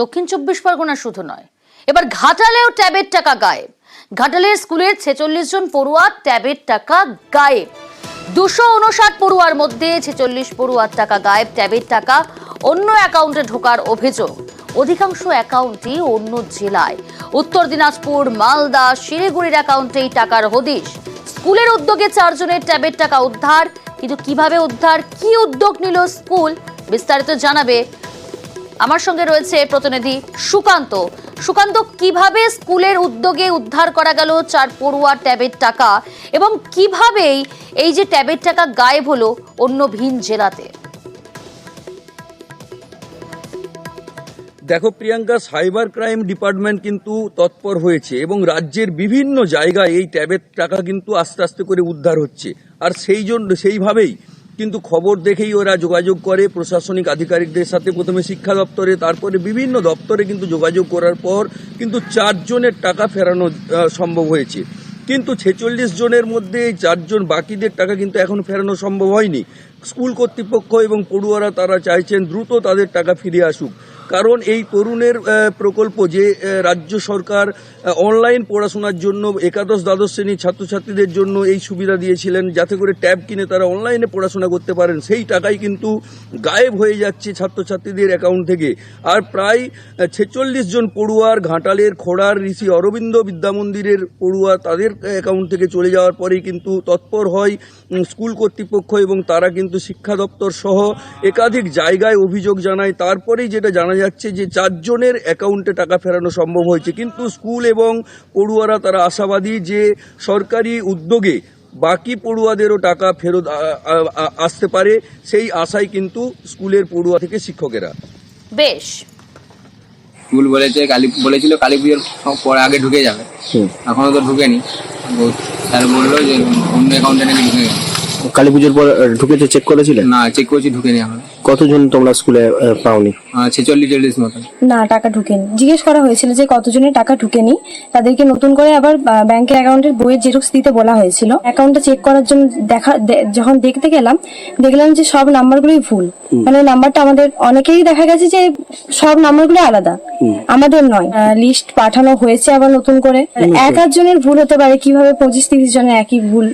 দক্ষিণ চব্বিশ পরগনা শুধু নয়। এবার ঘাটালেও ট্যাবের টাকা গায়েব। ঘাটালের স্কুলের ছেচল্লিশ জন পড়ুয়া ট্যাবের টাকা গায়েব। দুশো উনষাট পড়ুয়ার মধ্যে ছেচল্লিশ পড়ুয়ার টাকা গায়েব ট্যাবের টাকা অন্য অ্যাকাউন্টে ঢোকার অভিযোগ। অধিকাংশ অ্যাকাউন্টই অন্য জেলায়। উত্তর দিনাজপুর, মালদা, শিলিগুড়ির অ্যাকাউন্টে এই টাকার হদিশ। স্কুলের উদ্যোগে চারজনের ট্যাবের টাকা উদ্ধার। কিন্তু কীভাবে উদ্ধার, কি উদ্যোগ নিল স্কুল, বিস্তারিত জানাবে আমার সঙ্গে রয়েছে প্রতিনিধি সুকান্ত। সুকান্ত, কীভাবে স্কুলের উদ্যোগে উদ্ধার করা গেল চার পড়ুয়া ট্যাবের টাকা এবং কিভাবেই এই যে ট্যাবের টাকা গায়েব হলো অন্য ভিন জেলাতে? দেখো প্রিয়াঙ্কা, সাইবার ক্রাইম ডিপার্টমেন্ট কিন্তু তৎপর হয়েছে এবং রাজ্যের বিভিন্ন জায়গায় এই ট্যাবের টাকা কিন্তু আস্তে আস্তে করে উদ্ধার হচ্ছে। আর সেই জন্য, সেইভাবেই কিন্তু খবর দেখেই ওরা যোগাযোগ করে প্রশাসনিক আধিকারিকদের সাথে। প্রথমে শিক্ষা দপ্তরে, তারপরে বিভিন্ন দপ্তরে কিন্তু যোগাযোগ করার পর কিন্তু চারজনের টাকা ফেরানো সম্ভব হয়েছে। কিন্তু ছেচল্লিশ জনের মধ্যে চারজন বাকিদের টাকা কিন্তু এখন ফেরানো সম্ভব হয়নি। স্কুল কর্তৃপক্ষ এবং পড়ুয়ারা তারা চাইছেন দ্রুত তাদের টাকা ফিরে আসুক। কারণ এই তরুণের প্রকল্প যে রাজ্য সরকার অনলাইন পড়াশোনার জন্য, একাদশ দ্বাদশ শ্রেণির ছাত্রছাত্রীদের জন্য এই সুবিধা দিয়েছিলেন, যাতে করে ট্যাব কিনে তারা অনলাইনে পড়াশোনা করতে পারেন। সেই টাকাই কিন্তু গায়েব হয়ে যাচ্ছে ছাত্রছাত্রীদের অ্যাকাউন্ট থেকে। আর প্রায় ছেচল্লিশ জন পড়ুয়ার, ঘাটালের খোড়ার ঋষি অরবিন্দ বিদ্যামন্দিরের পড়ুয়া তাদের অ্যাকাউন্ট থেকে চলে যাওয়ার পরেই কিন্তু তৎপর হয় স্কুল কর্তৃপক্ষ এবং তারা কিন্তু শিক্ষা দপ্তর সহ একাধিক জায়গায় অভিযোগ জানায়। তারপরেই যেটা জানা যাচ্ছে যে চারজনের অ্যাকাউন্টে টাকা ফেরানো সম্ভব হয়েছে। কিন্তু স্কুল এবং পড়ুয়ারা তারা আশাবাদী যে সরকারি উদ্যোগে বাকি পড়ুয়াদেরও টাকা ফেরত আসতে পারে সেই আশায় কিন্তু স্কুলের পড়ুয়া থেকে শিক্ষকেরা। বেশ। স্কুল বলেছে কালী বলেছিল কালী পুজোর পরে আগে ঢুকে যাবে। এখনও তো ঢুকেনি। স্যার বলল যে অন্য অ্যাকাউন্টে নাকি ঢুকে গেছে। কালী পুজোর পর ঢুকেছে চেক করেছিলেন না চেক করছি কতজন তোমরা স্কুলে আহ, পাওনি? ছেচল্লিশ চল্লিশ মতন। না টাকা ঢুকেনি। জিজ্ঞেস করা হয়েছিল যে কতজনের টাকা ঢুকেনি। তাদেরকে নতুন করে আবার ব্যাংকের অ্যাকাউন্টের বইয়ের জেরক্স দিতে বলা হয়েছিল। অ্যাকাউন্টটা চেক করার জন্য দেখা দে- যখন দেখতে গেলাম দেখলাম যে সব নাম্বারগুলোই ভুল। মানে নাম্বারটা আমাদের অনেকেই দেখা গেছে যে সব নাম্বারগুলো আলাদা। আমাদের নয়। লিস্ট পাঠানো হয়েছে আবার নতুন করে। এক আধজনের ভুল হতে পারে কীভাবে পঁচিশ তিরিশ জনের একই ভুল